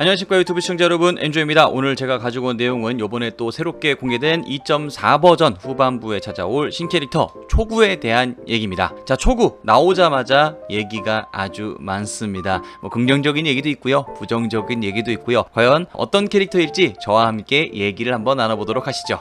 안녕하십니까 유튜브 시청자 여러분. 엔조입니다. 오늘 제가 가지고 온 내용은 요번에 또 새롭게 공개된 2.4 버전 후반부에 찾아올 신캐릭터 초구에 대한 얘기입니다. 자 초구 나오자마자 얘기가 아주 많습니다. 뭐 긍정적인 얘기도 있고요 부정적인 얘기도 있고요. 과연 어떤 캐릭터일지 저와 함께 얘기를 한번 나눠보도록 하시죠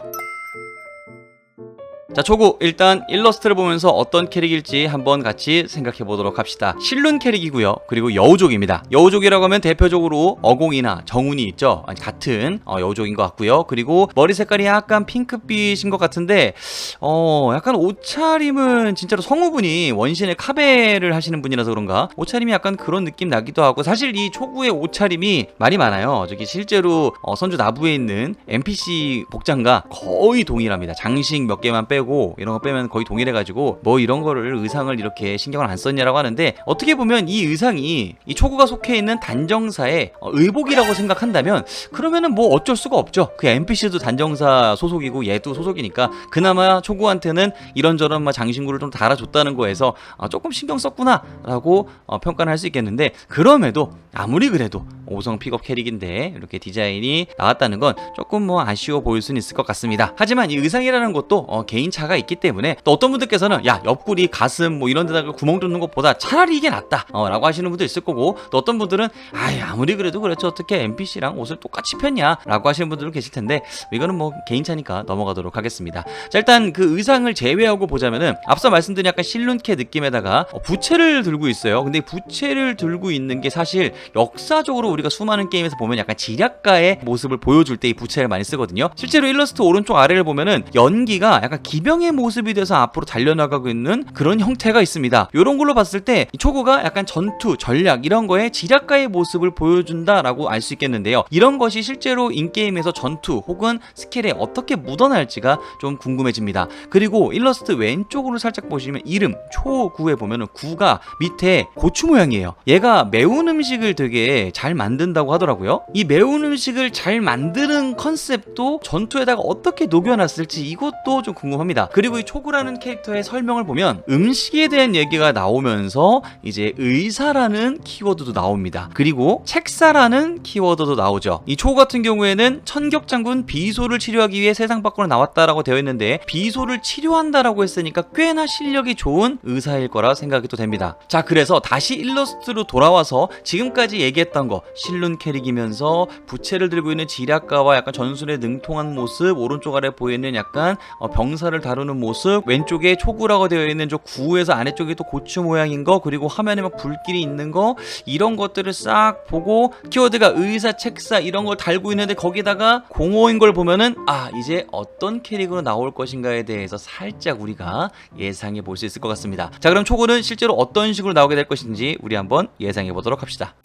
자 초구. 일단 일러스트를 보면서 어떤 캐릭일지 한번 같이 생각해 보도록 합시다. 실룬 캐릭이고요. 그리고 여우족입니다. 여우족이라고 하면 대표적으로 어공이나 정운이 있죠. 아니, 같은 어, 여우족인 것 같고요. 그리고 머리 색깔이 약간 핑크빛인 것 같은데 어 약간 옷차림은 진짜로 성우분이 원신의 카베를 하시는 분이라서 그런가? 옷차림이 약간 그런 느낌 나기도 하고 사실 이 초구의 옷차림이 말이 많아요. 저기 실제로 어, 선주 나부에 있는 NPC 복장과 거의 동일합니다. 장식 몇 개만 빼고 이런 거 빼면 거의 동일해가지고 뭐 이런 거를 의상을 이렇게 신경을 안 썼냐라고 하는데 어떻게 보면 이 의상이 이 초구가 속해 있는 단정사의 어, 의복이라고 생각한다면 그러면은 뭐 어쩔 수가 없죠 그 NPC도 단정사 소속이고 얘도 소속이니까 그나마 초구한테는 이런저런 막 장신구를 좀 달아줬다는 거에서 아, 조금 신경 썼구나라고 어, 평가를 할 수 있겠는데 그럼에도 아무리 그래도 5성 픽업 캐릭인데 이렇게 디자인이 나왔다는 건 조금 뭐 아쉬워 보일 수는 있을 것 같습니다. 하지만 이 의상이라는 것도 어, 개인 차가 있기 때문에 또 어떤 분들께서는 야 옆구리 가슴 뭐 이런 데다가 구멍 뚫는 것보다 차라리 이게 낫다 어, 라고 하시는 분도 있을 거고 또 어떤 분들은 아이 아무리 그래도 그렇죠 어떻게 NPC랑 옷을 똑같이 폈냐 라고 하시는 분들도 계실 텐데 이거는 뭐 개인 차니까 넘어가도록 하겠습니다. 자 일단 그 의상을 제외하고 보자면은 앞서 말씀드린 약간 실눈캐 느낌에다가 어, 부채를 들고 있어요. 근데 이 부채를 들고 있는 게 사실 역사적으로 우리가 수많은 게임에서 보면 약간 지략가의 모습을 보여줄 때 이 부채를 많이 쓰거든요. 실제로 일러스트 오른쪽 아래를 보면은 연기가 약간 기 병의 모습이 돼서 앞으로 달려나가고 있는 그런 형태가 있습니다. 이런 걸로 봤을 때이 초구가 약간 전투, 전략 이런 거에 지략가의 모습을 보여준다라고 알 수 있겠는데요. 이런 것이 실제로 인게임에서 전투 혹은 스킬에 어떻게 묻어날지가 좀 궁금해집니다. 그리고 일러스트 왼쪽으로 살짝 보시면 이름 초구에 보면은 구가 밑에 고추 모양이에요. 얘가 매운 음식을 되게 잘 만든다고 하더라고요. 이 매운 음식을 잘 만드는 컨셉도 전투에다가 어떻게 녹여놨을지 이것도 좀 궁금합니다. 그리고 이 초구라는 캐릭터의 설명을 보면 음식에 대한 얘기가 나오면서 이제 의사라는 키워드도 나옵니다. 그리고 책사라는 키워드도 나오죠. 이 초구 같은 경우에는 천격장군 비소를 치료하기 위해 세상 밖으로 나왔다라고 되어 있는데 비소를 치료한다라고 했으니까 꽤나 실력이 좋은 의사일 거라 생각이 또 됩니다. 자, 그래서 다시 일러스트로 돌아와서 지금까지 얘기했던 거 실룬 캐릭이면서 부채를 들고 있는 지략가와 약간 전술에 능통한 모습, 오른쪽 아래 보이는 약간 어, 병사를 다루는 모습, 왼쪽에 초구라고 되어 있는 저 구에서 아래쪽에 또 고추 모양인 거, 그리고 화면에 막 불길이 있는 거 이런 것들을 싹 보고 키워드가 의사, 책사 이런 걸 달고 있는데 거기다가 공허인 걸 보면은 아 이제 어떤 캐릭으로 나올 것인가에 대해서 살짝 우리가 예상해 볼 수 있을 것 같습니다. 자 그럼 초구는 실제로 어떤 식으로 나오게 될 것인지 우리 한번 예상해 보도록 합시다.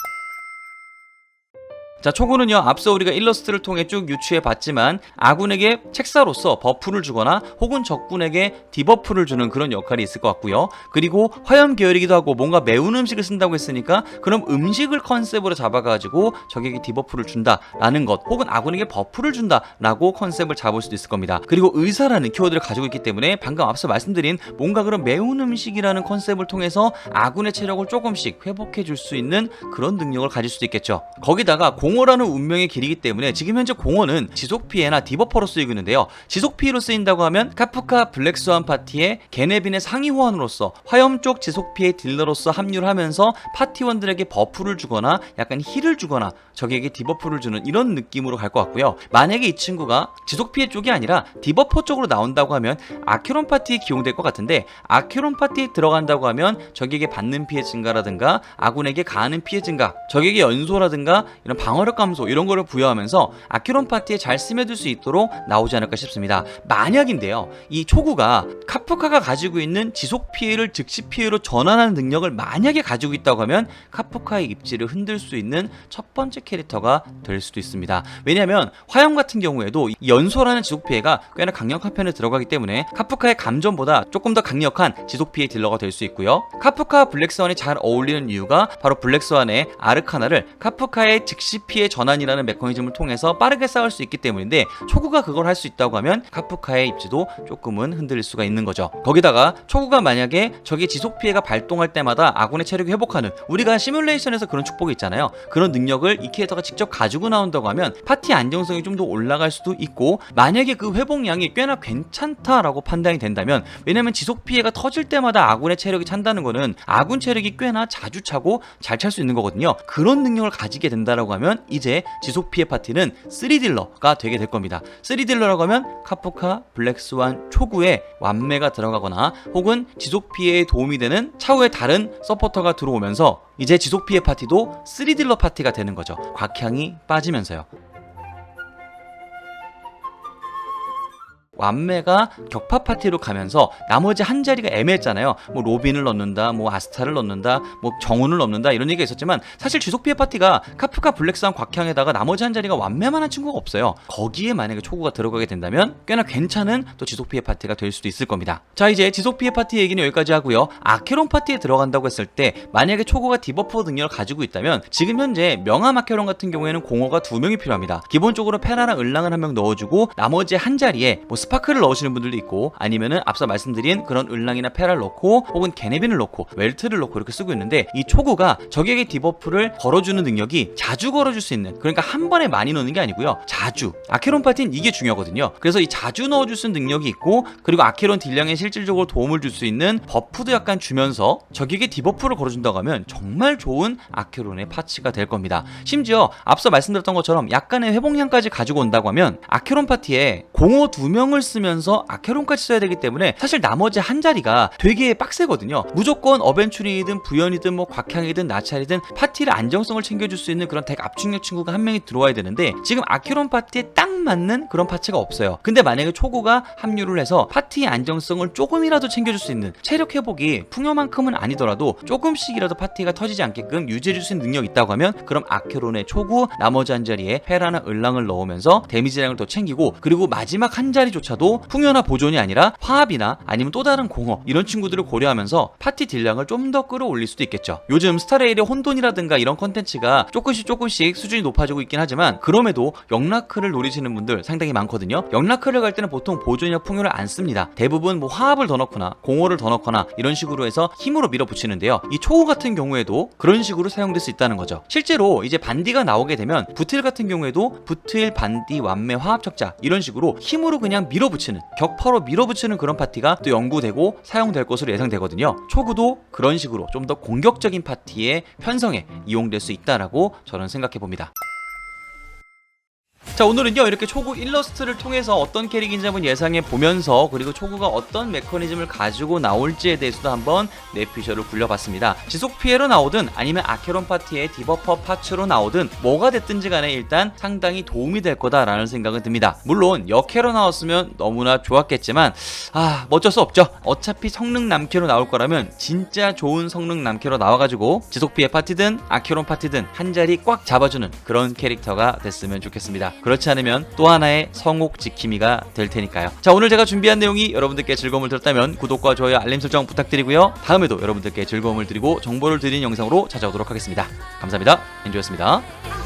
자, 초구는요, 앞서 우리가 일러스트를 통해 쭉 유추해 봤지만, 아군에게 책사로서 버프를 주거나, 혹은 적군에게 디버프를 주는 그런 역할이 있을 것 같고요. 그리고 화염 계열이기도 하고, 뭔가 매운 음식을 쓴다고 했으니까, 그럼 음식을 컨셉으로 잡아가지고, 적에게 디버프를 준다라는 것, 혹은 아군에게 버프를 준다라고 컨셉을 잡을 수도 있을 겁니다. 그리고 의사라는 키워드를 가지고 있기 때문에, 방금 앞서 말씀드린 뭔가 그런 매운 음식이라는 컨셉을 통해서 아군의 체력을 조금씩 회복해 줄 수 있는 그런 능력을 가질 수도 있겠죠. 거기다가 공 허라는 운명의 길이기 때문에 지금 현재 공허는 지속 피해나 디버퍼로 쓰이고 있는데요. 지속 피해로 쓰인다고 하면 카프카 블랙스완 파티의 게네빈의 상위 호환으로서 화염 쪽 지속 피해 딜러로서 합류를 하면서 파티원들에게 버프를 주거나 약간 힐을 주거나 적에게 디버프를 주는 이런 느낌으로 갈 것 같고요. 만약에 이 친구가 지속 피해 쪽이 아니라 디버퍼 쪽으로 나온다고 하면 아큐론 파티에 기용될 것 같은데 아큐론 파티에 들어간다고 하면 적에게 받는 피해 증가라든가 아군에게 가하는 피해 증가, 적에게 연소라든가 이런 방어 력 감소 이런 거를 부여하면서 아큐론 파티에 잘 스며들 수 있도록 나오지 않을까 싶습니다. 만약인데요. 이 초구가 카프카가 가지고 있는 지속 피해를 즉시 피해로 전환하는 능력을 만약에 가지고 있다고 하면 카프카의 입지를 흔들 수 있는 첫 번째 캐릭터가 될 수도 있습니다. 왜냐하면 화염 같은 경우에도 이 연소라는 지속 피해가 꽤나 강력한 편에 들어가기 때문에 카프카의 감전보다 조금 더 강력한 지속 피해 딜러가 될 수 있고요. 카프카 블랙스완이 잘 어울리는 이유가 바로 블랙스완의 아르카나를 카프카의 즉시 피해 전환이라는 메커니즘을 통해서 빠르게 싸울 수 있기 때문인데 초구가 그걸 할 수 있다고 하면 카프카의 입지도 조금은 흔들릴 수가 있는 거죠. 거기다가 초구가 만약에 적의 지속 피해가 발동할 때마다 아군의 체력이 회복하는 우리가 시뮬레이션에서 그런 축복이 있잖아요. 그런 능력을 이 캐릭터가 직접 가지고 나온다고 하면 파티 안정성이 좀 더 올라갈 수도 있고 만약에 그 회복량이 꽤나 괜찮다라고 판단이 된다면 왜냐면 지속 피해가 터질 때마다 아군의 체력이 찬다는 거는 아군 체력이 꽤나 자주 차고 잘 찰 수 있는 거거든요. 그런 능력을 가지게 된다라고 하면 이제 지속 피해 파티는 3딜러가 되게 될 겁니다. 3딜러라고 하면 카프카, 블랙스완, 초구에 완매가 들어가거나 혹은 지속 피해에 도움이 되는 차후에 다른 서포터가 들어오면서 이제 지속 피해 파티도 3딜러 파티가 되는 거죠. 곽향이 빠지면서요. 완매가 격파 파티로 가면서 나머지 한 자리가 애매했잖아요. 뭐 로빈을 넣는다, 뭐 아스타를 넣는다, 뭐 정훈을 넣는다 이런 얘기가 있었지만 사실 지속 피해 파티가 카프카 블랙스완 곽향에다가 나머지 한 자리가 완매만한 친구가 없어요. 거기에 만약에 초구가 들어가게 된다면 꽤나 괜찮은 또 지속 피해 파티가 될 수도 있을 겁니다. 자 이제 지속 피해 파티 얘기는 여기까지 하고요. 아케론 파티에 들어간다고 했을 때 만약에 초구가 디버프 능력을 가지고 있다면 지금 현재 명함 아케론 같은 경우에는 공허가 두 명이 필요합니다. 기본적으로 페라랑 을랑을 한 명 넣어주고 나머지 한 자리에 뭐 스파 크를 넣으시는 분들도 있고 아니면은 앞서 말씀드린 그런 을랑이나 페라를 넣고 혹은 게네빈을 넣고 웰트를 넣고 이렇게 쓰고 있는데 이 초구가 적에게 디버프를 걸어주는 능력이 자주 걸어줄 수 있는 그러니까 한 번에 많이 넣는 게 아니고요. 자주. 아케론 파티는 이게 중요하거든요. 그래서 이 자주 넣어줄 수 있는 능력이 있고 그리고 아케론 딜량에 실질적으로 도움을 줄 수 있는 버프도 약간 주면서 적에게 디버프를 걸어준다고 하면 정말 좋은 아케론의 파츠가 될 겁니다. 심지어 앞서 말씀드렸던 것처럼 약간의 회복량까지 가지고 온다고 하면 아케론 파티에 공허 두 명을 쓰면서 아케론까지 써야 되기 때문에 사실 나머지 한 자리가 되게 빡세거든요. 무조건 어벤츄리든 부연이든 뭐 곽향이든 나찰이든 파티를 안정성을 챙겨줄 수 있는 그런 덱 압축력 친구가 한 명이 들어와야 되는데 지금 아케론 파티에 딱 맞는 그런 파츠가 없어요. 근데 만약에 초구가 합류를 해서 파티의 안정성을 조금이라도 챙겨줄 수 있는 체력 회복이 풍요만큼은 아니더라도 조금씩이라도 파티가 터지지 않게끔 유지해줄 수 있는 능력이 있다고 하면 그럼 아케론의 초구 나머지 한 자리에 페라나 을랑을 넣으면서 데미지량을 더 챙기고 그리고 마지막 한 자리조차 도 풍요나 보존이 아니라 화합이나 아니면 또 다른 공허 이런 친구들을 고려하면서 파티 딜량을 좀 더 끌어올릴 수도 있겠죠. 요즘 스타레일의 혼돈이라든가 이런 컨텐츠가 조금씩 조금씩 수준이 높아지고 있긴 하지만 그럼에도 영라크를 노리시는 분들 상당히 많거든요. 영라크를 갈 때는 보통 보존이나 풍요를 안 씁니다. 대부분 뭐 화합을 더 넣거나 공허를 더 넣거나 이런 식으로 해서 힘으로 밀어붙이는데요. 이 초호 같은 경우에도 그런 식으로 사용될 수 있다는 거죠. 실제로 이제 반디가 나오게 되면 부틸 같은 경우에도 부틸, 반디, 완매, 화합척자 이런 식으로 힘으로 그냥 밀어붙이는 격파로 밀어붙이는 그런 파티가 또 연구되고 사용될 것으로 예상되거든요. 초구도 그런 식으로 좀 더 공격적인 파티의 편성에 이용될 수 있다라고 저는 생각해 봅니다. 자 오늘은요 이렇게 초구 일러스트를 통해서 어떤 캐릭인지 한번 예상해 보면서 그리고 초구가 어떤 메커니즘을 가지고 나올지에 대해서도 한번 뇌피셜을 굴려봤습니다. 지속 피해로 나오든 아니면 아케론 파티의 디버퍼 파츠로 나오든 뭐가 됐든지 간에 일단 상당히 도움이 될 거다라는 생각은 듭니다. 물론 역캐로 나왔으면 너무나 좋았겠지만 아뭐 어쩔 수 없죠. 어차피 성능 남캐로 나올 거라면 진짜 좋은 성능 남캐로 나와가지고 지속 피해 파티든 아케론 파티든 한 자리 꽉 잡아주는 그런 캐릭터가 됐으면 좋겠습니다 그렇지 않으면 또 하나의 성옥 지킴이가 될 테니까요. 자, 오늘 제가 준비한 내용이 여러분들께 즐거움을 드렸다면 구독과 좋아요, 알림 설정 부탁드리고요. 다음에도 여러분들께 즐거움을 드리고 정보를 드리는 영상으로 찾아오도록 하겠습니다. 감사합니다. 엔조였습니다.